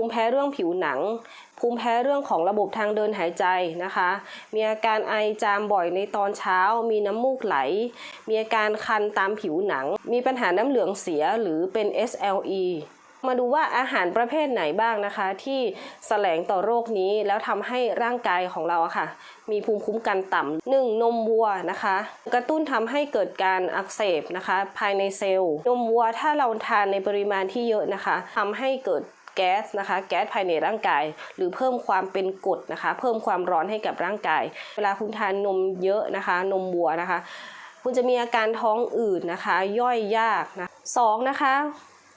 ภูมิแพ้เรื่องผิวหนัง ภูมิแพ้เรื่องของระบบทางเดินหายใจนะคะ มีอาการไอจามบ่อยในตอนเช้า มีน้ำมูกไหล มีอาการคันตามผิวหนัง มีปัญหาน้ำเหลืองเสียหรือเป็น SLE มาดูว่าอาหารประเภทไหนบ้างนะคะ ที่แสลงต่อโรคนี้แล้วทำให้ร่างกายของเราอะค่ะ มีภูมิคุ้มกันต่ำหนึ่งนมวัวนะคะ กระตุ้นทำให้เกิดการอักเสบนะคะ ภายในเซลล์ นมวัวถ้าเราทานในปริมาณที่เยอะนะคะทำให้เกิด แก๊สนะคะ แก๊สภายในร่างกาย หรือเพิ่มความเป็นกรดนะคะ เพิ่มความร้อนให้กับร่างกาย เวลาคุณทานนมเยอะนะคะ นมวัวนะคะ คุณจะมีอาการท้องอืดนะคะ ย่อยยากนะสองนะคะ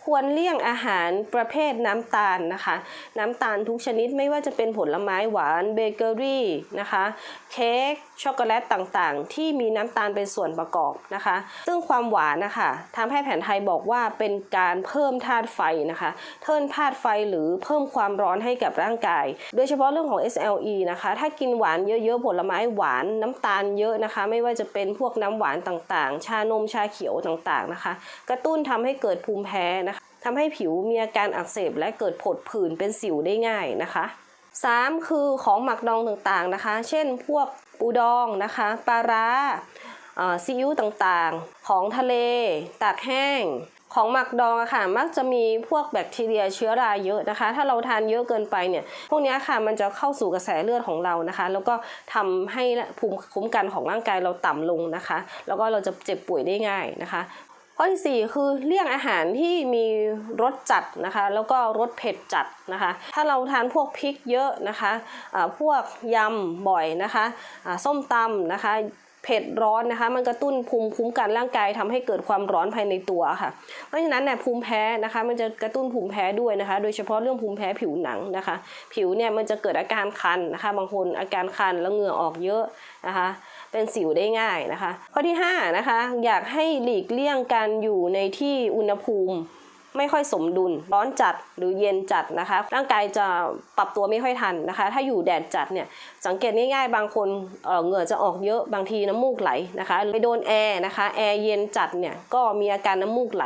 ควรเลี่ยงอาหารประเภทน้ำตาลนะคะ น้ำตาลทุกชนิดไม่ว่าจะเป็นผลไม้หวานเบเกอรี่นะคะเค้กช็อกโกแลตต่างๆ ที่มีน้ำตาลเป็นส่วนประกอบนะคะ ซึ่งความหวานนะคะทางแพทย์แผนไทยบอกว่าเป็นการเพิ่มธาตุไฟนะคะเพิ่มธาตุไฟหรือเพิ่มความร้อนให้กับร่างกาย โดยเฉพาะเรื่องของ SLE นะคะ ถ้ากินหวานเยอะๆผลไม้หวานน้ำตาลเยอะนะคะ ไม่ว่าจะเป็นพวกน้ำหวานต่างๆ ชานมชาเขียวต่างๆนะคะ กระตุ้นทำให้เกิดภูมิแพ้นะคะ ทำให้ผิวมีอาการอักเสบและเกิดผดผื่นเป็นสิวได้ง่ายนะคะ 3 คือของหมักดองต่างๆนะคะ เช่นพวกปูดองนะคะปลาร้าซีอิ๊วต่างๆ ของทะเลตากแห้ง ของหมักดองอะค่ะ มักจะมีพวกแบคทีเรียเชื้อราเยอะนะคะ ถ้าเราทานเยอะเกินไปเนี่ย พวกนี้ค่ะมันจะเข้าสู่กระแสเลือดของเรานะคะ แล้วก็ทำให้ภูมิคุ้มกันของร่างกายเราต่ำลงนะคะ แล้วก็เราจะเจ็บป่วยได้ง่ายนะคะ ข้อที่ 4 คือเลี่ยงอาหารที่มีรสจัดนะคะ แล้วก็รสเผ็ดจัดนะคะ ถ้าเราทานพวกพริกเยอะนะคะอ่าพวกยำบ่อยนะคะอ่าส้มตำนะคะ เผ็ดร้อนนะคะ มันกระตุ้นภูมิคุ้มกันร่างกายทำให้เกิดความร้อนภายในตัวค่ะ เพราะฉะนั้นเนี่ยภูมิแพ้นะคะ มันจะกระตุ้นภูมิแพ้ด้วยนะคะ โดยเฉพาะเรื่องภูมิแพ้ผิวหนังนะคะ ผิวเนี่ยมันจะเกิดอาการคันนะคะ บางคนอาการคันแล้วเหงื่อออกเยอะนะคะ เป็นสิวได้ง่ายนะคะ ข้อที่5นะคะอยากให้หลีกเลี่ยงการอยู่ในที่อุณหภูมิ ไม่ค่อยสมดุล ร้อนจัดหรือเย็นจัดนะคะ ร่างกายจะปรับตัวไม่ค่อยทันนะคะ ถ้าอยู่แดดจัดเนี่ยสังเกตง่ายๆ บางคนเอ่อเหงื่อจะออกเยอะบางทีน้ำมูกไหลนะคะไปโดนแอร์นะคะแอร์เย็นจัดเนี่ยก็มีอาการน้ำมูกไหล